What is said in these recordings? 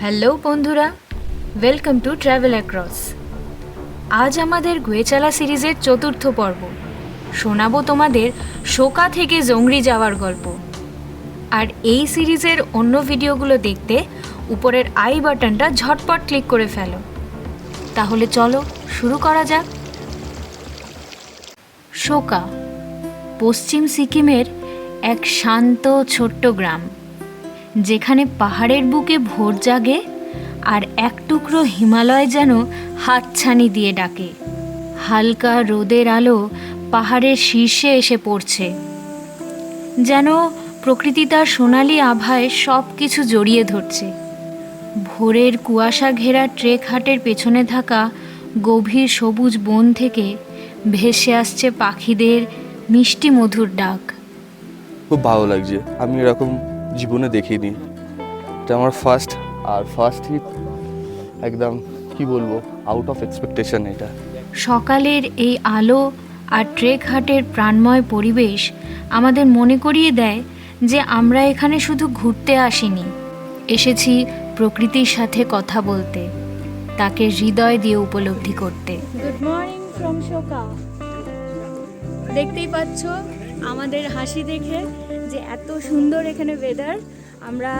Hello বন্ধুরা welcome to travel across আজ আমাদের গুয়েচালা সিরিজের চতুর্থ পর্ব। শোনাবো তোমাদের শোকা থেকে জংরি যাওয়ার গল্প। আর এই সিরিজের অন্য ভিডিওগুলো দেখতে উপরের আই বাটনটা ঝটপট ক্লিক করে ফেলো। তাহলে চলো শুরু করা যাক। শোকা, পশ্চিম সিকিমের এক শান্ত ছোট্ট গ্রাম। যেখানে পাহাড়ের বুকে ভোর জাগে আর এক টুকরো হিমালয় যেন হাতছানি দিয়ে ডাকে। হালকা রোদের আলো পাহাড়ের শীর্ষে এসে পড়ছে। যেন প্রকৃতি তার সোনালি আভায় সব কিছু জড়িয়ে ধরছে। ভোরের কুয়াশা ঘেরা ট্রেক হাটের পেছনে থাকা গভীর সবুজ বন থেকে ভেসে আসছে পাখিদের মিষ্টি মধুর ডাক। খুব ভালো লাগছে। আমি এরকম জীবনে দেখিনি এটা আমার ফার্স্ট আর ফার্স্ট হিট একদম কি বলব আউট অফ এক্সপেকটেশন এটা। সকালের এই আলো আর ট্রেক হাটের প্রাণময় পরিবেশ আমাদের মনে করিয়ে দেয় যে আমরা এখানে শুধু ঘুরতে আসিনি। এসেছি প্রকৃতির সাথে কথা বলতে তাকে হৃদয় দিয়ে উপলব্ধি করতে। গুড মর্নিং ফ্রম শোকা দেখতেই পাচ্ছ আমাদের হাসি দেখে যে এত সুন্দর এখানে ওয়েদার আমরা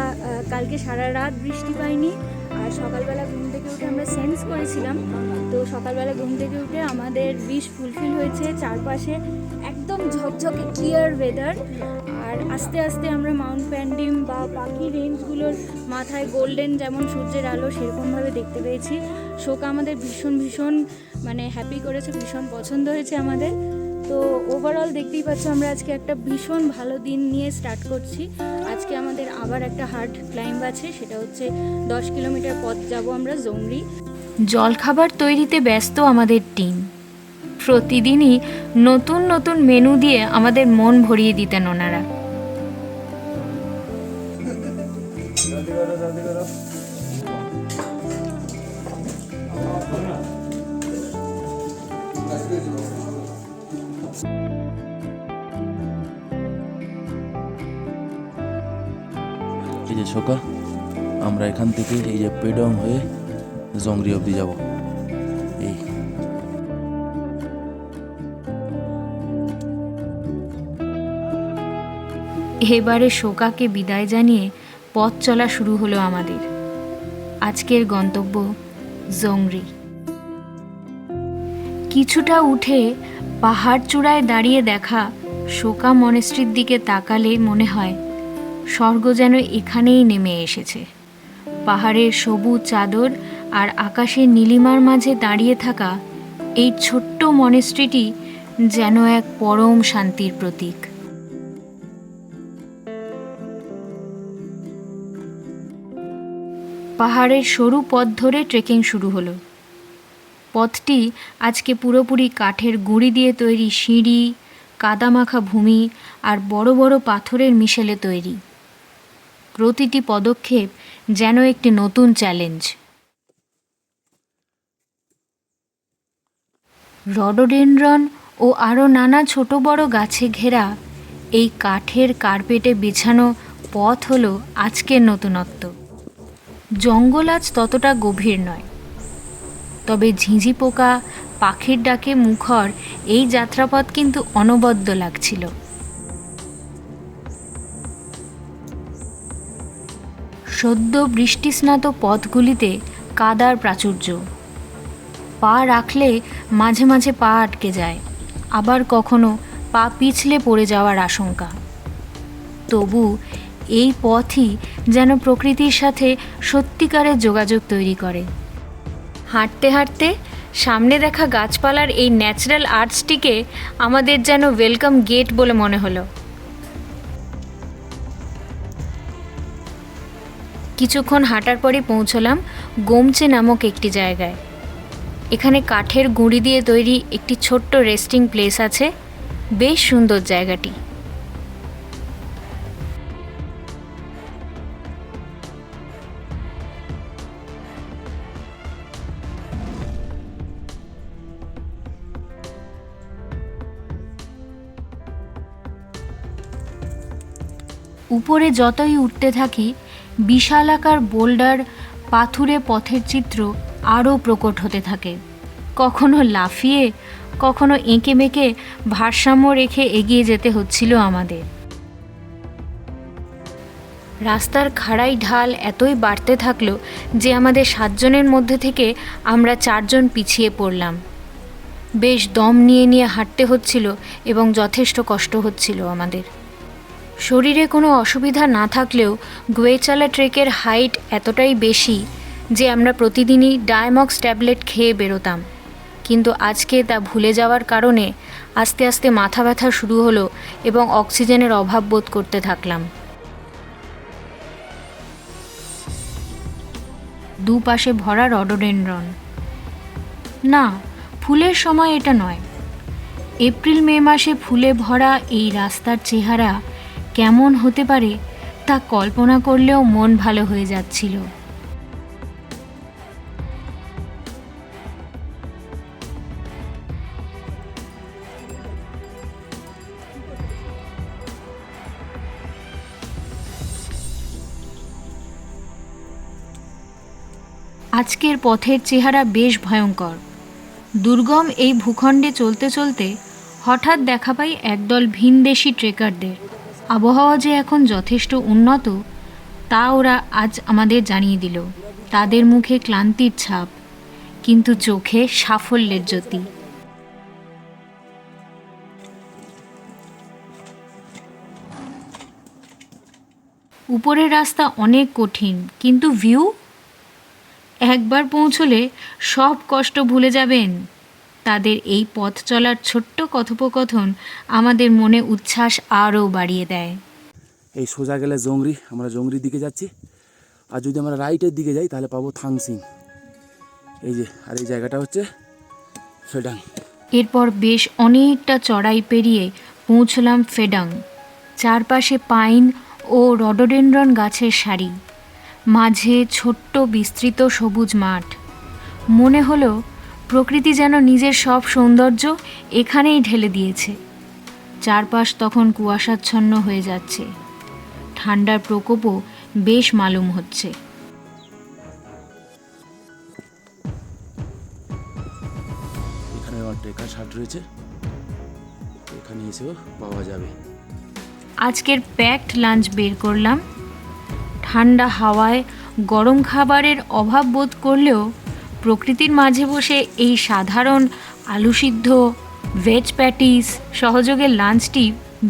কালকে সারা রাত বৃষ্টি পাইনি, আর সকালবেলা ঘুম থেকে উঠে আমরা সেন্স করেছিলাম। তো সকালবেলা ঘুম থেকে উঠে আমাদের উইশ ফুলফিল হয়েছে চারপাশে একদম ঝকঝকে ক্লিয়ার ওয়েদার আর আস্তে আস্তে আমরা মাউন্ট প্যান্ডিম বা বাকি রেঞ্জগুলোর মাথায় গোল্ডেন যেমন সূর্যের আলো সেরকমভাবে দেখতে পেয়েছি। শোক আমাদের ভীষণ ভীষণ মানে হ্যাপি করেছে, ভীষণ পছন্দ হয়েছে আমাদের। তো ওভারঅল দেখতেই পাচ্ছ আমরা আজকে একটা ভীষণ ভালো দিন নিয়ে স্টার্ট করছি। আজকে আমাদের আবার একটা হার্ড ক্লাইম্ব আছে, সেটা হচ্ছে দশ কিলোমিটার পথ যাব আমরা জংরি। জলখাবার তৈরিতে ব্যস্ত আমাদের টিম প্রতিদিনই নতুন নতুন মেনু দিয়ে আমাদের মন ভরিয়ে দিতেন ওনারা। শোকা আমরা এখান থেকে এই যে পেডং হয়ে জংরি অবধি যাব। এই। এবারে শোকাকে বিদায় জানিয়ে পথ চলা শুরু হলো আমাদের। আজকের গন্তব্য জংরি। কিছুটা উঠে পাহাড় চূড়ায় দাঁড়িয়ে দেখা শোকা মনেস্ট্রির দিকে তাকালে মনে হয় স্বর্গ যেন এখানেই নেমে এসেছে। পাহাড়ের সবুজ চাদর আর আকাশের নীলিমার মাঝে দাঁড়িয়ে থাকা এই ছোট্ট মনেস্ট্রিটি যেন এক পরম শান্তির প্রতীক। পাহাড়ের সরু পথ ধরে ট্রেকিং শুরু হলো। পথটি আজকে পুরোপুরি কাঠের গুঁড়ি দিয়ে তৈরি সিঁড়ি, কাদামাখা ভূমি আর বড় বড় পাথরের মিশেলে তৈরি। প্রতিটি পদক্ষেপ যেন একটি নতুন চ্যালেঞ্জ। রডোডেনড্রন ও আরও নানা ছোট বড় গাছে ঘেরা এই কাঠের কার্পেটে বিছানো পথ হলো আজকের নতুনত্ব। জঙ্গল আজ ততটা গভীর নয়। তবে ঝিঁঝি পোকা, পাখির ডাকে মুখর এই যাত্রাপথ কিন্তু অনবদ্য লাগছিল। সদ্য বৃষ্টিস্নাত পথগুলিতে কাদার প্রাচুর্য। পা রাখলে মাঝে মাঝে পা আটকে যায়, আবার কখনো পা পিছলে পড়ে যাওয়ার আশঙ্কা। তবু এই পথই যেন প্রকৃতির সাথে সত্যিকারের যোগাযোগ তৈরি করে। হাঁটতে হাঁটতে সামনে দেখা গাছপালার এই ন্যাচারাল আর্টসটিকে আমাদের যেন ওয়েলকাম গেট বলে মনে হলো। কিছুক্ষণ হাঁটার পরে পৌঁছলাম গোমচে নামক একটি জায়গায়। এখানে কাঠের গুঁড়ি দিয়ে তৈরি একটি ছোট্ট রেস্টিং প্লেস আছে। বেশ সুন্দর জায়গাটি। উপরে যতই উঠতে থাকি বিশালাকার বোল্ডার পাথুরে পথের চিত্র আরও প্রকট হতে থাকে। কখনো লাফিয়ে, কখনো এঁকে মেঁকে ভারসাম্য রেখে এগিয়ে যেতে হচ্ছিল আমাদের। রাস্তার খাড়াই ঢাল এতই বাড়তে থাকল যে আমাদের সাতজনের মধ্যে থেকে আমরা চারজন পিছিয়ে পড়লাম। বেশ দম নিয়ে নিয়ে হাঁটতে হচ্ছিল এবং যথেষ্ট কষ্ট হচ্ছিল আমাদের। শরীরে কোনো অসুবিধা না থাকলেও গুয়েচালা ট্রেকের হাইট এতটাই বেশি যে আমরা প্রতিদিনই ডায়মক্স ট্যাবলেট খেয়ে বেরোতাম। কিন্তু আজকে তা ভুলে যাওয়ার কারণে আস্তে আস্তে মাথা ব্যথা শুরু হলো এবং অক্সিজেনের অভাব বোধ করতে থাকলাম। দুপাশে ভরা রডোডেনড্রন। না, ফুলের সময় এটা নয়। এপ্রিল, মে মাসে ফুলে ভরা এই রাস্তার চেহারা কেমন হতে পারে তা কল্পনা করলেও মন ভালো হয়ে যাচ্ছিল। আজকের পথের চেহারা বেশ ভয়ঙ্কর। দুর্গম এই ভূখণ্ডে চলতে চলতে হঠাৎ দেখা পাই একদল ভিনদেশি ট্রেকারদের। আবহাওয়া যে এখন যথেষ্ট উন্নত, তা ওরা আজ আমাদের জানিয়ে দিল। তাদের মুখে ক্লান্তির ছাপ, কিন্তু চোখে সাফল্যের জ্যোতি। উপরের রাস্তা অনেক কঠিন, কিন্তু ভিউ একবার পৌঁছলে সব কষ্ট ভুলে যাবেন। তাদের এই পথ চলার ছোট্ট কথোপকথন আমাদের মনে উচ্ছ্বাস আরও বাড়িয়ে দেয়। এই সোজা গেলে জংরি আমরা জংরির দিকে যাচ্ছি। আর যদি আমরা রাইটের দিকে যাই তাহলে পাবো থাংসিং। এই যে আর এই জায়গাটা হচ্ছে ফেডাং। এরপর বেশ অনেকটা চড়াই পেরিয়ে পৌঁছলাম ফেডাং। চারপাশে পাইন ও রডোডেনড্রন গাছের সারি। মাঝে ছোট্ট বিস্তৃত সবুজ মাঠ। মনে হলো প্রকৃতি যেন নিজের সব সৌন্দর্য এখানেই ঢেলে দিয়েছে। চারপাশ তখন কুয়াশাচ্ছন্ন হয়ে যাচ্ছে। ঠান্ডার প্রকোপও বেশ মালুম হচ্ছে। এখানে আমার ট্রেকার শার্ট রয়েছে। এখানে এসেও পাওয়া যাবে। আজকের প্যাকড লাঞ্চ বের করলাম। ঠান্ডা হাওয়ায় গরম খাবারের অভাব বোধ করলেও প্রকৃতির মাঝে বসে এই সাধারণ আলুসিদ্ধ ভেজ প্যাটিস সহযোগের লাঞ্চটি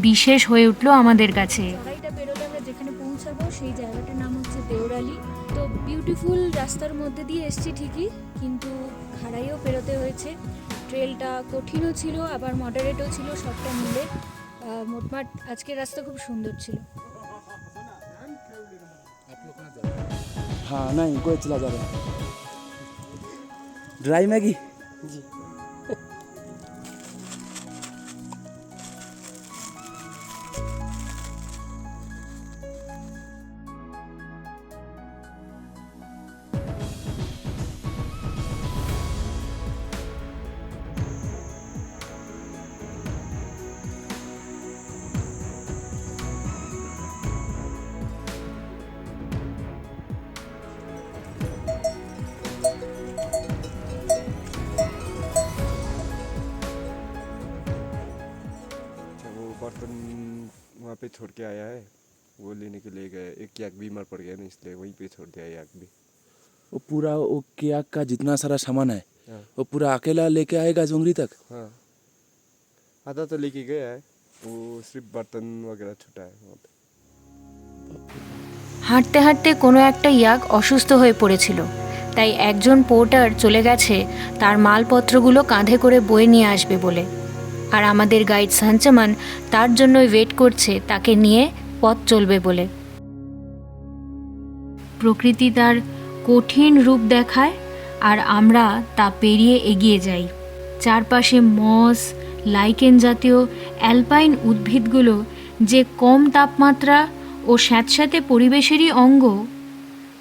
বিশেষ হয়ে উঠল আমাদের কাছে। যেখানে পৌঁছাবো সেই জায়গাটার নাম হচ্ছে দেওরালি। তো বিউটিফুল রাস্তার মধ্যে দিয়ে এসছি ঠিকই কিন্তু খাড়াইও পেরোতে হয়েছে। ট্রেলটা কঠিনও ছিল আবার মডারেটও ছিল সবটা মিলে। মোটমাট আজকের রাস্তা খুব সুন্দর ছিল। হ্যাঁ নাই কোয়ে চলা যাবে? Dry Maggi ji. बर्तन वहाँ पे छोड़ के आया है वो लेने के लिए गए एक याक बीमार पड़ गया ना इसलिए वहीं पे छोड़ दिया याक भी वो पूरा वो केक का जितना सारा सामान है हाँ वो पूरा अकेला लेके आएगा जोंगरी तक हाँ आधा तो लेके गया है वो सिर्फ बर्तन वगैरह छुटा है वहाँ पे হাঁটতে হাঁটতে কোনো একটা ইয়াক অসুস্থ হয়ে পড়েছিল তাই একজন পোর্টার চলে গেছে তার মালপত্রগুলো কাঁধে করে বয়ে নিয়ে আসবে বলে আর আমাদের গাইড সাঞ্চমান তার জন্যই ওয়েট করছে, তাকে নিয়ে পথ চলবে বলে। প্রকৃতি তার কঠিন রূপ দেখায় আর আমরা তা পেরিয়ে এগিয়ে যাই। চারপাশে মস, লাইকেন জাতীয় অ্যালপাইন উদ্ভিদগুলো যে কম তাপমাত্রা ও স্যাঁতস্যাঁতে পরিবেশেরই অঙ্গ,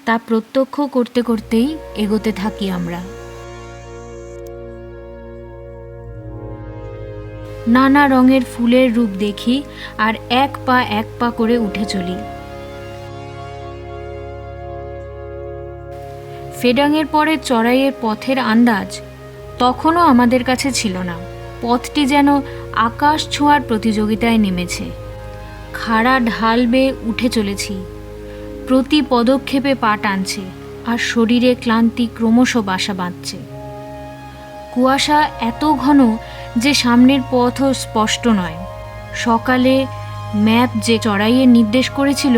তা প্রত্যক্ষ করতে করতেই এগোতে থাকি আমরা। নানা রঙের ফুলের রূপ দেখি আর এক পা এক পা করে উঠে চলি। ফেডাংয়ের পরে চড়াইয়ের পথের আন্দাজ তখনও আমাদের কাছে ছিল না। পথটি যেন আকাশ ছোঁয়ার প্রতিযোগিতায় নেমেছে। খাড়া ঢাল বেয়ে উঠে চলেছি। প্রতি পদক্ষেপে পা টানছে আর শরীরে ক্লান্তি ক্রমশ বাসা বাঁধছে। কুয়াশা এত ঘন যে সামনের পথও স্পষ্ট নয় সকালে ম্যাপ যে চড়াইয়ের নির্দেশ করেছিল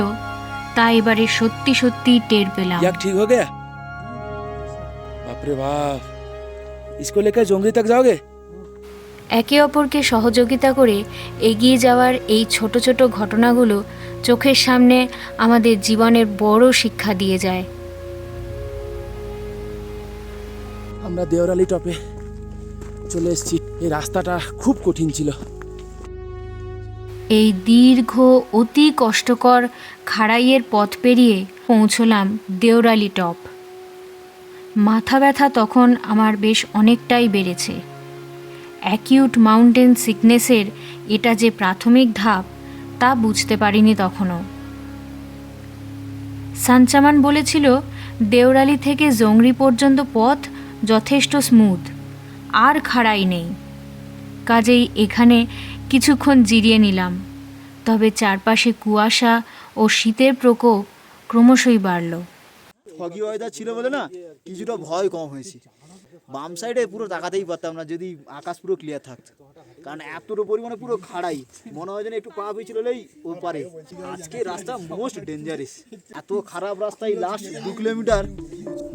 তা এবারে সত্যি সত্যি টের পেলাম क्या ठीक हो गया बाप रे बाप इसको लेकर जोंगरी तक जाओगे একে অপরকে সহযোগিতা করে এগিয়ে যাওয়ার এই ছোট ছোট ঘটনাগুলো চোখের সামনে আমাদের জীবনের বড় শিক্ষা দিয়ে যায় আমরা দেওরালি টপে চলে এসেছি। এই রাস্তাটা খুব কঠিন ছিল। এই দীর্ঘ, অতি কষ্টকর খাড়াইয়ের পথ পেরিয়ে পৌঁছলাম দেওরালি টপ। মাথা ব্যথা তখন আমার বেশ অনেকটাই বেড়েছে। অ্যাকিউট মাউন্টেন সিকনেসের এটা যে প্রাথমিক ধাপ, তা বুঝতে পারিনি তখনও। সানচামান বলেছিল, দেওরালি থেকে জংরি পর্যন্ত পথ যথেষ্ট স্মুথ। আর খাড়াই নেই। কাজেই এখানে কিছুক্ষণ জিরিয়ে নিলাম, তবে চারপাশে কুয়াশা ও শীতের প্রকোপ ক্রমশই বাড়ল। ফগি ওয়েদার ছিল বলে না, কিছুটা ভয় কম হয়েছে। বাম সাইডে পুরো তাকাতেই পারতাম না যদি আকাশ পুরো ক্লিয়ার থাকতো। কারণ এতটা পরিমাণে পুরো খাড়াই মনে হয় যেন একটু পা পিছলেই ও পারে আজকে রাস্তা মোস্ট ডেঞ্জারাস এত খারাপ রাস্তায় লাস্ট দু কিলোমিটার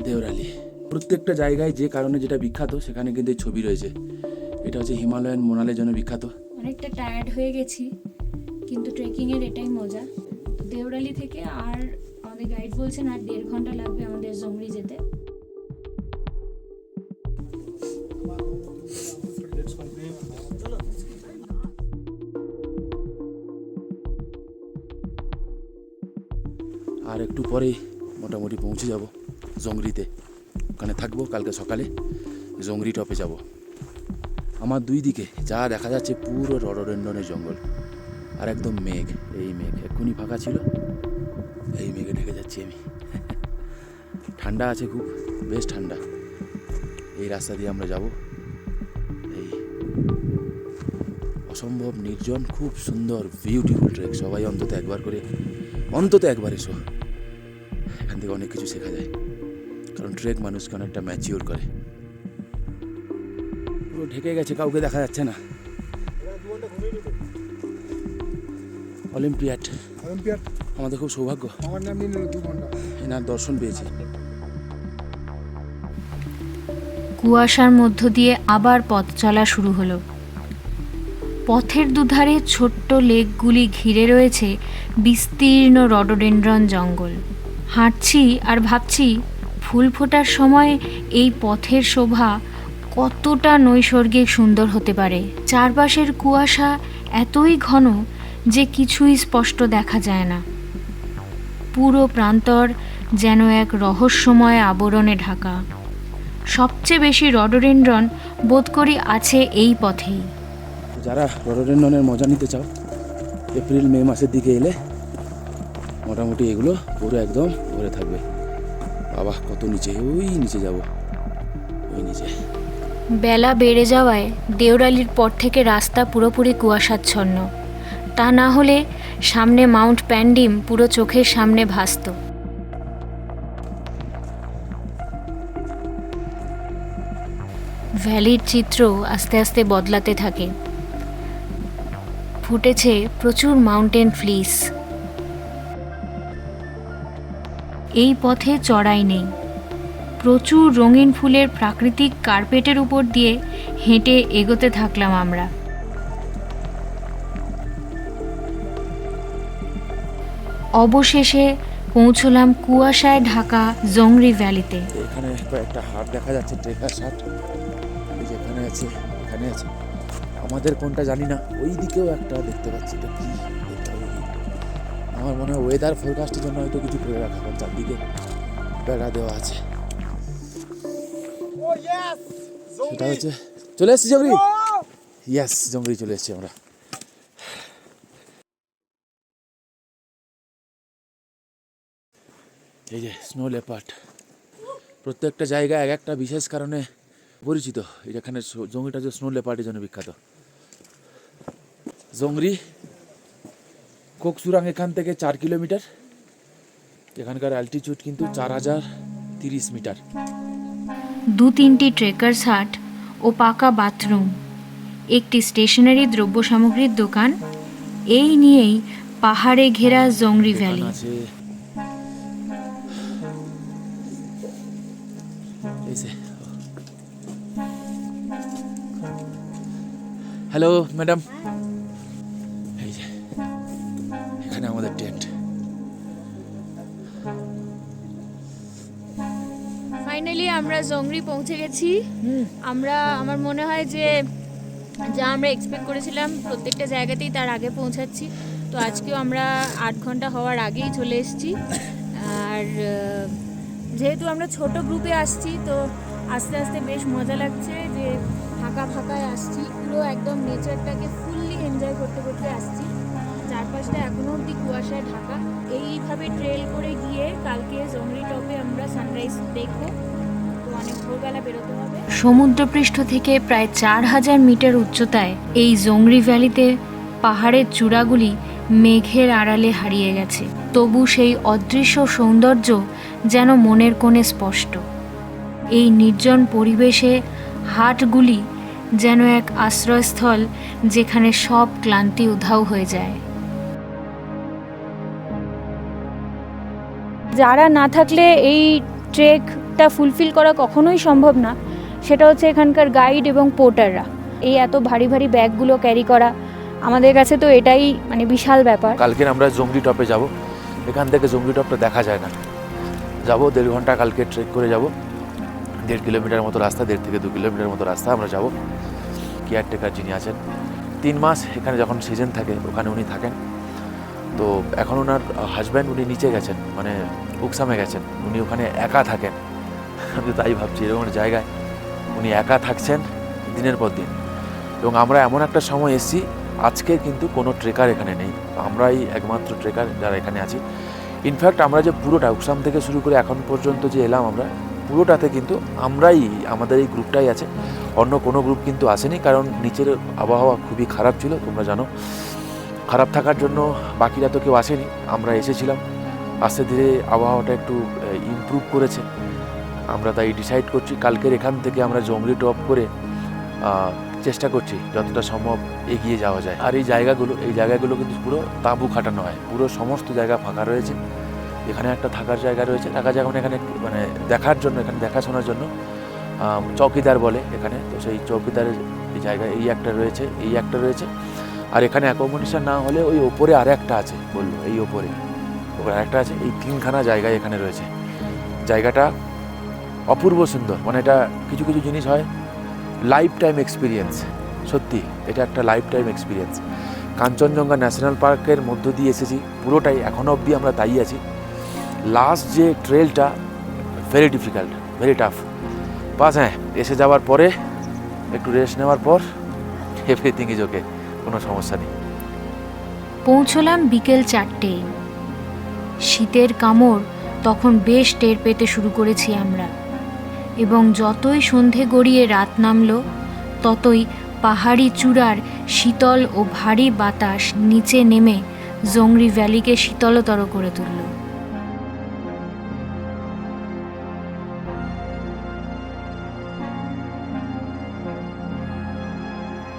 দেওরালি। প্রত্যেকটা জায়গায় যে কারণে যেটা বিখ্যাত সেখানে কিন্তু এই ছবি রয়েছে। এটা হচ্ছে হিমালয়ান মোনালের জন্য বিখ্যাত। অনেকটা টায়ার্ড হয়ে গেছি কিন্তু ট্রেকিংয়ের এটাই মজা। দেওরালি থেকে আর আমাদের গাইড বলছেন আর দেড় ঘণ্টা লাগবে আমাদের জংরি যেতে। পরেই মোটামুটি পৌঁছে যাব জংরিতে ওখানে থাকব কালকে সকালে জংরি টপে যাব। আমার দুই দিকে যা দেখা যাচ্ছে পুরো রডরেন্ডনের জঙ্গল। আর একদম মেঘ, এই মেঘ। এক্ষুনি ফাঁকা ছিল, এই মেঘে ঢেকে যাচ্ছি আমি। ঠান্ডা আছে খুব, বেশ ঠান্ডা। এই রাস্তা দিয়ে আমরা যাব। এই অসম্ভব নির্জন, খুব সুন্দর বিউটিফুল ট্রেক সবাই অন্তত একবার করে, অন্তত একবার এসো। এখান থেকে অনেক কিছু শেখা যায়। কারণ ট্রেক মানুষকে অনেকটা ম্যাচিওর করে। পুরো ঢেকে গেছে কাউকে দেখা যাচ্ছে না। অলিম্পিয়াড। অলিম্পিয়াড। আমাদের খুব সৌভাগ্য। আমার নাম নিয়ে দু ঘণ্টা এনার দর্শন পেয়েছি। কুয়াশার মধ্য দিয়ে আবার পথ চলা শুরু হলো। পথের দুধারে ছোট্ট লেকগুলি ঘিরে রয়েছে বিস্তীর্ণ রডোডেন্ড্রন জঙ্গল। হাঁটছি আর ভাবছি, ফুল ফোটার সময় এই পথের শোভা কতটা নৈসর্গিক সুন্দর হতে পারে। চারপাশের কুয়াশা এতই ঘন যে কিছুই স্পষ্ট দেখা যায় না। পুরো প্রান্তর যেন এক রহস্যময় আবরণে ঢাকা। সবচেয়ে বেশি রডোডেন্ড্রন বোধ করি আছে এই পথেই। যারা রডোডেন্ডনের মজা নিতে চাও, এপ্রিল, মে মাসের দিকে এলে মোটামুটি এগুলো পুরো একদম ভরে থাকবে। বাবা, কত নিচে? ওই নিচে যাব। ওই নিচে। বেলা বেড়ে যাওয়ায় দেওরালির পর থেকে রাস্তা পুরোপুরি কুয়াশাচ্ছন্ন। তা না হলে সামনে মাউন্ট প্যান্ডিম পুরো চোখের সামনে ভাসত। ভ্যালির চিত্র আস্তে আস্তে বদলাতে থাকে। ফুটেছে প্রচুর মাউন্টেন ফ্লিস। এই পথে চড়াই নেই। প্রচুর রঙিন ফুলের প্রাকৃতিক কার্পেটের উপর দিয়ে হেঁটে এগোতে থাকলাম আমরা। অবশেষে পৌঁছলাম কুয়াশায় ঢাকা জংরি ভ্যালিতে। এখানে কয়েকটা হাট দেখা যাচ্ছে ট্রেকার শার্ট এই যে আছে, এখানে আছে। আমাদের কোনটা জানি না ওই দিকেও একটা দেখতে পাচ্ছি হবে কি আমার মনে হয় ওয়েদার ফোরকাস্টের জন্য হয়তো কিছু করে রাখা কারণ চারদিকে বেড়া দেওয়া আছে। সেটা হচ্ছে চলে এসছি জঙ্গলি ইয়াস জঙ্গলি চলে এসছি আমরা। এই যে স্নো লেপার্ড প্রত্যেকটা জায়গা এক একটা বিশেষ কারণে পরিচিত। এখানে জঙ্গিটা যে স্নো লেপার্ডের জন্য বিখ্যাত। জংরি কোকসুরাং এখান থেকে চার কিলোমিটার। এখানকার অ্যালটিটিউড কিন্তু চার হাজার তিরিশ মিটার। দু তিনটি ট্রেকার্স হাট ও পাকা বাথরুম একটি স্টেশনারি দ্রব্য সামগ্রীর দোকান। এই নিয়েই পাহাড়ে ঘেরা জংরি ভ্যালি হ্যালো ম্যাডাম এখানে আমাদের টেন্ট ফাইনালি আমরা জংরি পৌঁছে গেছি। আমরা আমার মনে হয় যে যা আমরা এক্সপেক্ট করেছিলাম প্রত্যেকটা জায়গাতেই তার আগে পৌঁছাচ্ছি। তো আজকেও আমরা আট ঘণ্টা হওয়ার আগেই চলে এসেছি। আর যেহেতু আমরা ছোট গ্রুপে আসছি তো আস্তে আস্তে বেশ মজা লাগছে যে ফাঁকা ফাঁকায় আসছি। পুরো একদম নেচারটাকে ফুললি এনজয় করতে করতে আসছি। চারপাশটা এখনও অবধি কুয়াশায় ঢাকা। এইভাবে ট্রেল করে গিয়ে কালকে জংরি টপে আমরা সানরাইজ দেখব। সমুদ্রপৃষ্ঠ থেকে প্রায় চার হাজার মিটার উচ্চতায় এই জংরি ভ্যালিতে পাহাড়ের চূড়াগুলি মেঘের আড়ালে হারিয়ে গেছে। তবু সেই অদৃশ্য সৌন্দর্য যেন মনের কোণে স্পষ্ট। এই নির্জন পরিবেশে হাটগুলি যেন এক আশ্রয়স্থল যেখানে সব ক্লান্তি উধাও হয়ে যায়। যারা না থাকলে এই ট্রেকটা ফুলফিল করা কখনোই সম্ভব না, সেটা হচ্ছে এখানকার গাইড এবং পোর্টাররা এই এত ভারী ভারী ব্যাগগুলো ক্যারি করা, আমাদের কাছে তো এটাই মানে বিশাল ব্যাপার। কালকে আমরা জঙ্গলি টপে যাব, এখান থেকে জঙ্গলি টপটা দেখা যায় না। যাব, দেড় ঘণ্টা কালকে ট্রেক করে যাব, দেড় কিলোমিটার মতো রাস্তা, দেড় থেকে দু কিলোমিটার মতো রাস্তা আমরা যাব। কেয়ারটেকার যিনি আছেন, তিন মাস এখানে যখন সিজন থাকে, ওখানে উনি থাকেন। তো এখন ওনার হাজব্যান্ড উনি নিচে গেছেন মানে উকসামে গেছেন। উনি ওখানে একা থাকেন। আমি তাই ভাবছি, এরকম জায়গায় উনি একা থাকছেন দিনের পর দিন। এবং আমরা এমন একটা সময় এসেছি, আজকে কিন্তু কোনো ট্রেকার এখানে নেই। আমরাই একমাত্র ট্রেকার যারা এখানে আছি। ইনফ্যাক্ট আমরা যে পুরোটা উকসাম থেকে শুরু করে এখন পর্যন্ত যে এলাম আমরা, পুরোটাতে কিন্তু আমরাই, আমাদের এই গ্রুপটাই আছে। অন্য কোনো গ্রুপ কিন্তু আসেনি, কারণ নিচের আবহাওয়া খুবই খারাপ ছিল, তোমরা জানো। খারাপ থাকার জন্য বাকিরা তো কেউ আসেনি, আমরা এসেছিলাম। আস্তে ধীরে আবহাওয়াটা একটু ইমপ্রুভ করেছে। আমরা তাই ডিসাইড করছি, কালকের এখান থেকে আমরা জঙ্গলি টপ করে চেষ্টা করছি যতটা সম্ভব এগিয়ে যাওয়া যায়। আর এই জায়গাগুলো এই জায়গাগুলো কিন্তু পুরো তাঁবু খাটানো হয়। পুরো সমস্ত জায়গা ফাঁকা রয়েছে। এখানে একটা থাকার জায়গা রয়েছে। থাকার জায়গা মানে এখানে মানে দেখার জন্য, এখানে দেখাশোনার জন্য চৌকিদার বলে এখানে। তো সেই চৌকিদারের এই জায়গা এই একটা রয়েছে, এই একটা রয়েছে। আর এখানে অ্যাকোমোডেশন না হলে ওই ওপরে আর একটা আছে বলল, এই ওপরে। ওপরে আরেকটা আছে, এই তিনখানা জায়গায় এখানে রয়েছে। জায়গাটা অপূর্ব সুন্দর মানে এটা কিছু কিছু জিনিস হয় লাইফ টাইম এক্সপিরিয়েন্স সত্যি, এটা একটা life time experience Kanchenjunga national পার্কের মধ্য দিয়ে এসেছি, পুরোটাই এখনও অবধি আমরা তাই আছি। লাস্ট যে ট্রেলটা ভেরি ডিফিকাল্ট ভেরি টাফ বাস হ্যাঁ এসে যাওয়ার পরে, একটু রেস্ট নেওয়ার পর এভরিথিং ইজ ওকে কোনো সমস্যা নেই। পৌঁছলাম বিকেল চারটেই শীতের কামড় তখন বেশ টের পেতে শুরু করেছি আমরা। এবং যতই সন্ধে গড়িয়ে রাত নামলো, ততই পাহাড়ি চূড়ার শীতল ও ভারী বাতাস নিচে নেমে জংরি ভ্যালিকে শীতলতর করে তুলল।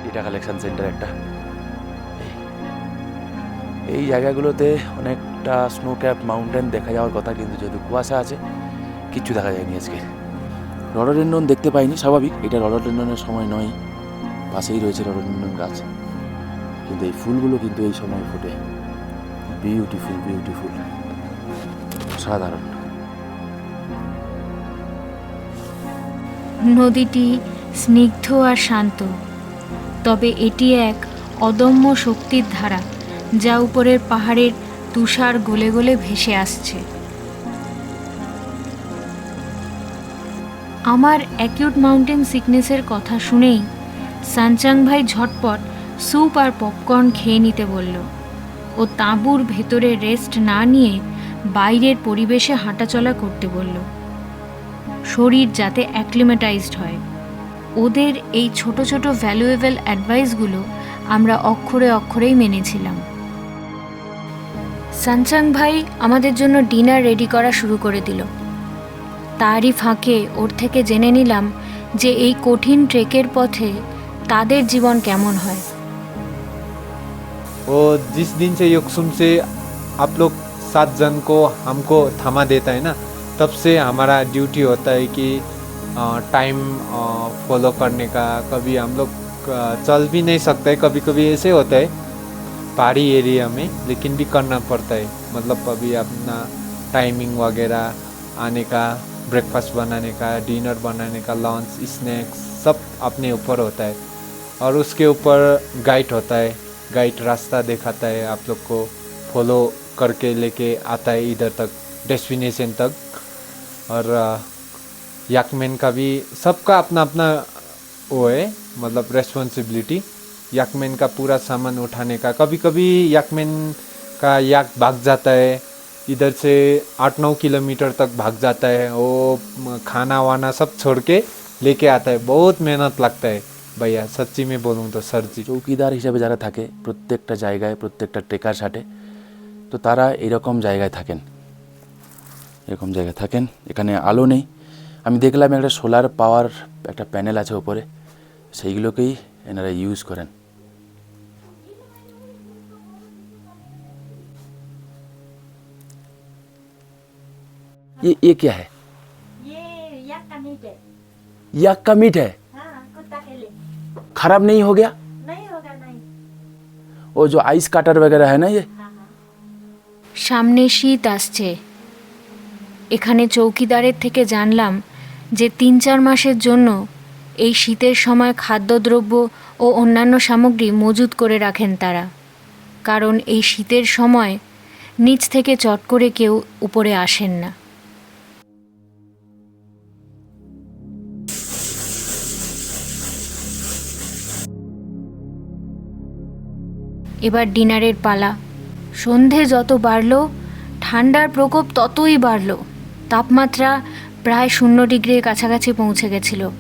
ডেটা কালেকশন সেন্টার একটা। এই- জায়গাগুলোতে অনেকটা স্নো ক্যাপ মাউন্টেন দেখা যাওয়ার কথা, কিন্তু যেহেতু কুয়াশা আছে, কিচ্ছু দেখা যায়নি আজকে। রডোডেন্ডন দেখতে পাইনি, স্বাভাবিক, এটা রডোডেন্ডনের সময় নয়, পাশেই রয়েছে রডোডেন্ডন গাছ। কিন্তু এই ফুলগুলো কিন্তু এই সময় ফোটে। বিউটিফুল বিউটিফুল সাধারণ নদীটি স্নিগ্ধ আর শান্ত, তবে এটি এক অদম্য শক্তির ধারা, যা উপরের পাহাড়ের তুষার গলে গলে ভেসে আসছে। আমার অ্যাকিউট মাউন্টেন সিকনেসের কথা শুনেই সানচাং ভাই ঝটপট স্যুপ আর পপকর্ন খেয়ে নিতে বলল ও তাঁবুর ভেতরে রেস্ট না নিয়ে বাইরের পরিবেশে হাঁটাচলা করতে বলল। শরীর যাতে অ্যাক্লিমেটাইজড হয়। ওদের এই ছোট ছোট ভ্যালুয়েবল অ্যাডভাইসগুলো আমরা অক্ষরে অক্ষরেই মেনেছিলাম। সানচাং ভাই আমাদের জন্য ডিনার রেডি করা শুরু করে দিল তারই ফাঁকে ওর থেকে জেনে নিলাম যে এই কঠিন ট্রেকের পথে তাদের জীবন কেমন হয় वो जिस दिन से योगसुम से आप लोग सात जन को हमको थमा देता है ना तब से हमारा ड्यूटी होता है कि टाइम फॉलो करने का कभी हम लोग अ, चल भी नहीं सकते कभी कभी ऐसे होता है पहाड़ी एरिया में, लेकिन भी करना पड़ता है। मतलब अभी अपना टाइमिंग वगैरह, आने का ब्रेकफास्ट बनाने का डिनर बनाने का लंच स्नैक्स सब अपने ऊपर होता है। और उसके ऊपर गाइड होता है। गाइड रास्ता दिखाता है आप लोग को फॉलो करके लेके आता है इधर तक डेस्टिनेशन तक। और याकमैन का भी सबका अपना अपना वो है मतलब रेस्पॉन्सिबिलिटी याकमैन का पूरा सामान उठाने का कभी कभी याकमैन का याक भाग जाता है इधर से आठ नौ किलोमीटर तक भाग जाता है वो म, खाना वाना सब छोड़ के लेके आता है बहुत मेहनत लगता है भैया सच्ची में बोलूँ तो सर जी চৌকিদার হিসাবে যারা থাকে প্রত্যেকটা জায়গায় প্রত্যেকটা ট্রেকার সাথে তো তারা এরকম জায়গায় থাকেন এরকম জায়গায় থাকেন এখানে আলো নেই আমি দেখলাম একটা সোলার পাওয়ার একটা প্যানেল আছে ওপরে সেইগুলোকেই এনারা ইউজ করেন ये ये क्या है ये याक का मीट है याक का मीट है हाँ कुत्ता के लिए खराब नहीं हो गया नहीं होगा नहीं वो जो आइस काटर वगैरह है ना ये সামনে শীত আসছে এখানে চৌকিদারের থেকে জানলাম যে তিন চার মাসের জন্য এই শীতের সময় খাদ্যদ্রব্য ও অন্যান্য সামগ্রী মজুত করে রাখেন তারা। কারণ এই শীতের সময় নিচ থেকে চট করে কেউ উপরে আসেন না। এবার ডিনারের পালা। সন্ধে যত বাড়ল, ঠান্ডার প্রকোপ ততই বাড়ল। তাপমাত্রা প্রায় শূন্য ডিগ্রির কাছাকাছি পৌঁছে গেছিল।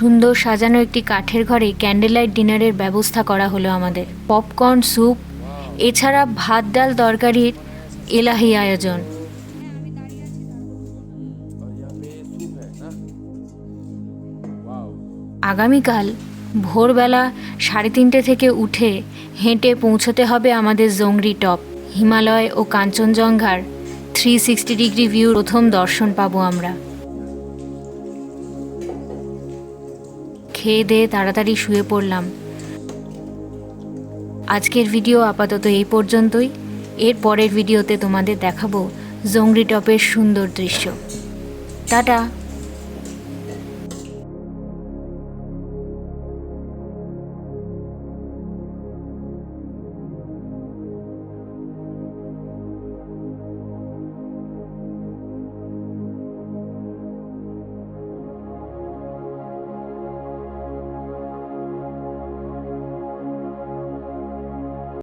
সুন্দর সাজানো একটি কাঠের ঘরে ক্যান্ডেল লাইট ডিনারের ব্যবস্থা করা হলো আমাদের। পপকর্ন স্যুপ এছাড়া ভাত, ডাল, তরকারির এলাহি আয়োজন। আগামীকাল ভোরবেলা সাড়ে তিনটে থেকে উঠে হেঁটে পৌঁছতে হবে আমাদের জংরি টপ, হিমালয় ও কাঞ্চনজঙ্ঘার থ্রি সিক্সটি ডিগ্রি ভিউ প্রথম দর্শন পাবো আমরা। খেয়ে দিয়ে তাড়াতাড়ি শুয়ে পড়লাম। আজকের ভিডিও আপাতত এই পর্যন্তই। এর পরের ভিডিওতে তোমাদের দেখাবো জংরি টপের সুন্দর দৃশ্য। টাটা!